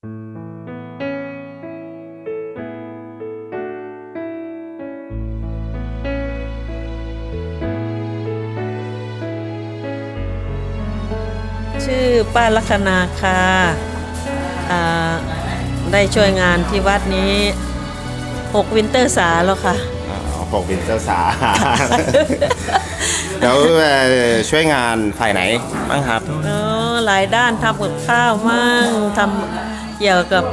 ชื่อป้าลัคนาค่ะอ่าได้ช่วยงานที่วัดนี้6วินเตอร์สาแล้วค่ะอ๋อหกวินเจ้าสา แล้วเอ่อช่วยงานฝ่ายไหนบ้างครับเออหลายด้านทำกับข้าวมั่งทำ เกี่ยวกับ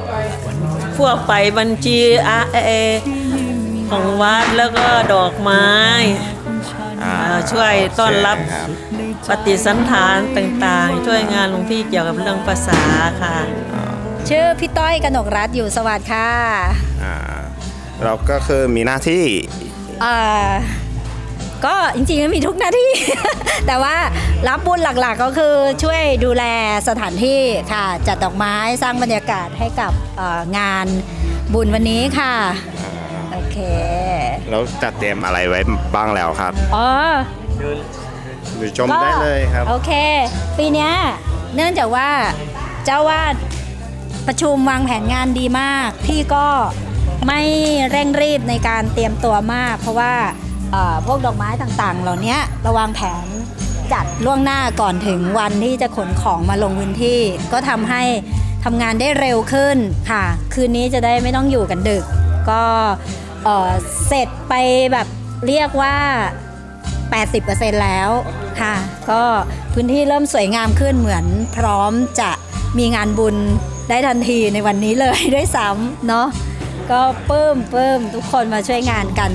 พวกไปบัญชีอาเอของวัดแล้วก็ดอกไม้อ่าเอ่อช่วยต้อนรับใช่ครับปฏิสันฐานต่างๆ ช่วยงานหลวงพี่เกี่ยวกับเรื่องภาษาค่ะ ชื่อพี่ต้อยกนกรัฐอยู่สวัสดิ์ค่ะอ่าเราก็คือมีหน้าที่เอ่อ ก็จริงๆก็มีทุกหน้าที่ แต่ว่ารับบุญหลักๆก็คือช่วยดูแลสถานที่ค่ะ จัดดอกไม้สร้างบรรยากาศให้กับเอ่องานบุญวันนี้ค่ะโอเคแล้วจัดเตรียมอะไรไว้บ้างแล้วครับอ๋อหรือชมได้เลยครับ โอเค ปีเนี้ยเนื่องจากว่าเจ้าวาดประชุมวางแผนงานดีมาก พี่ก็ไม่เร่งรีบในการเตรียมตัวมาก เพราะว่าเอ่อ พวกดอกไม้ต่างๆ เหล่านี้ราวางแผนจัดล่วงหน้าก่อนถึงวันที่จะขนของมาลงพื้นที่ ก็ทำให้ทำงานได้เร็วขึ้นค่ะ คืนนี้จะได้ไม่ต้องอยู่กันดึก ก็เสร็จไปแบบเรียกว่า 80%แล้วค่ะ ก็พื้นที่เริ่มสวยงามขึ้นเหมือนพร้อมจะมีงานบุญได้ทันทีในวันนี้เลยด้วยซ้ำเนาะก็ปลื้มปลื้มทุกคนมาช่วยงานกัน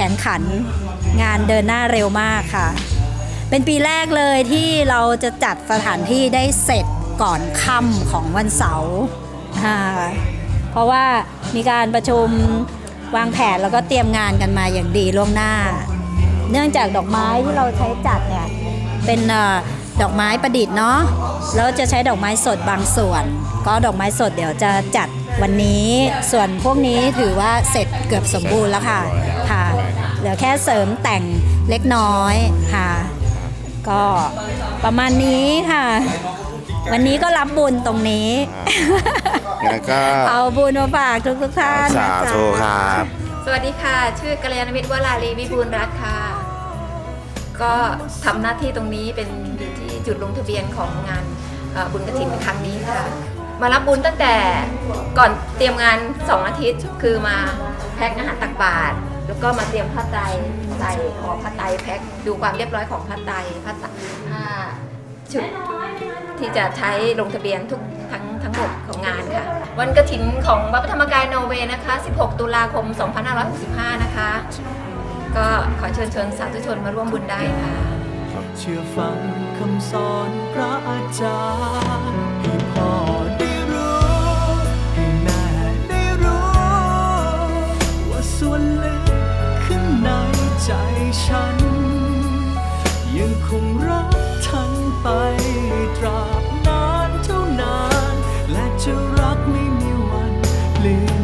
แข่งขันงานเดินหน้าเร็วมากค่ะ เป็นปีแรกเลยที่เราจะจัดสถานที่ได้เสร็จก่อนค่ำของวันเสาร์เพราะว่ามีการประชุมวางแผนแล้วก็เตรียมงานกันมาอย่างดีล่วงหน้า เนื่องจากดอกไม้ที่เราใช้จัดเนี่ยเป็นอดอกไม้ประดิษฐ์เนาะแล้วจะใช้ดอกไม้สดบางส่วน ก็ดอกไม้สดเดี๋ยวจะจัดวันนี้ ส่วนพวกนี้ถือว่าเสร็จเกือบสมบูรณ์แล้วค่ะค่ะ เหลือแค่เสริมแต่งเล็กน้อยค่ะ ก็ประมาณนี้ค่ะ วันนี้ก็รับบุญตรงนี้ งั้นก็เอาบุญมาฝากทุกทุกๆท่านสาธุครับ สวัสดีค่ะ ชื่อกัลยาณมิตรวราลีวิบูลย์รัตน์ค่ะ ก็ทำหน้าที่ตรงนี้เป็นอยู่ที่จุดลงทะเบียนของงานเอ่อบุญกระถินครั้งนี้ค่ะ มารับบุญตั้งแต่ก่อนเตรียมงาน 2 อาทิตย์ คือมาแพ็คอาหารตักบาตร แล้วก็มาเตรียมผ้าไตรใส่ห่อผ้าไตรแพ็คดูความเรียบร้อยของผ้าไตรผ้าไตรผ้าชุดที่จะใช้ลงทะเบียนทุกทั้งทั้งหมดของงานค่ะ วันกระถินของวัดพระธรรมกายนอร์เวย์นะคะ 16 ตุลาคม 2565 นะคะ ก็ขอเชิญชวนสาธุชนมาร่วมบุญได้ค่ะเชื่อฟังคำสอนพระอาจารย์ให้พ่อ ยังคงรักท่านไปตราบนานเท่านาน และจะรักไม่มีวันเปลี่ยน